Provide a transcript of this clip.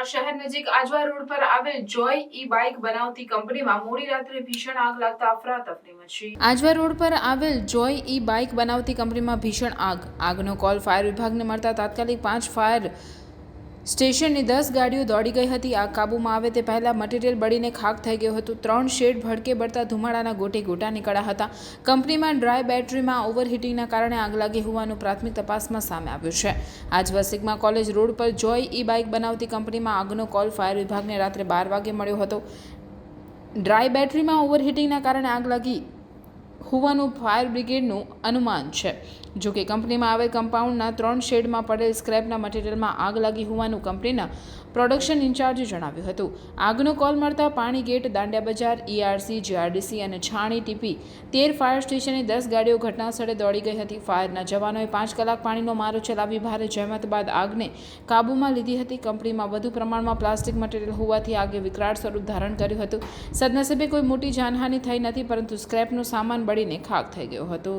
સુરતના શહેર નજીક આજવા રોડ પર આવેલ જોય ઈ બાઇક બનાવતી કંપનીમાં મોડી રાત્રે ભીષણ આગ લાગતા અફરાતફરી મચી. આજવા રોડ પર આવેલ જોય ઈ બાઇક બનાવતી કંપનીમાં ભીષણ આગ. આગનો કોલ ફાયર વિભાગને મળતા તાત્કાલિક પાંચ ફાયર સ્ટેશનની દસ ગાડીઓ દોડી ગઈ હતી. આગ કાબૂમાં આવે તે પહેલાં મટીરિયલ બળીને ખાક થઈ ગયું હતું. ત્રણ શેડ ભડકે બળતા ધુમાડાના ગોટે ગોટા નીકળ્યા હતા. કંપનીમાં ડ્રાય બેટરીમાં ઓવરહીટિંગના કારણે આગ લાગી હોવાનું પ્રાથમિક તપાસમાં સામે આવ્યું છે. આજ વસિકમાં કોલેજ રોડ પર જોય ઈ બાઇક બનાવતી કંપનીમાં આગનો કોલ ફાયર વિભાગને રાત્રે બાર વાગે મળ્યો હતો. ડ્રાય બેટરીમાં ઓવરહીટિંગના કારણે આગ લાગી હોવાનું ફાયર બ્રિગેડનું અનુમાન છે. જો કે કંપનીમાં આવેલ કમ્પાઉન્ડના ત્રણ શેડમાં પડેલ સ્ક્રેપના મટીરિયલમાં આગ લાગી હોવાનું કંપનીના પ્રોડક્શન ઇન્ચાર્જે જણાવ્યું હતું. આગનો કોલ મળતા પાણી ગેટ, દાંડિયા બજાર ઈઆરસી જીઆરડીસી અને છાણી ટીપી તેર ફાયર સ્ટેશનની દસ ગાડીઓ ઘટનાસ્થળે દોડી ગઈ હતી. ફાયરના જવાનોએ પાંચ કલાક પાણીનો મારો ચલાવી ભારે જહેમત બાદ આગને કાબૂમાં લીધી હતી. કંપનીમાં વધુ પ્રમાણમાં પ્લાસ્ટિક મટીરિયલ હોવાથી આગે વિકરાળ સ્વરૂપ ધારણ કર્યું હતું. સદનસીબે કોઈ મોટી જાનહાનિ થઈ નથી, પરંતુ સ્ક્રેપનો સામાન બળીને ખાક થઈ ગયો હતો.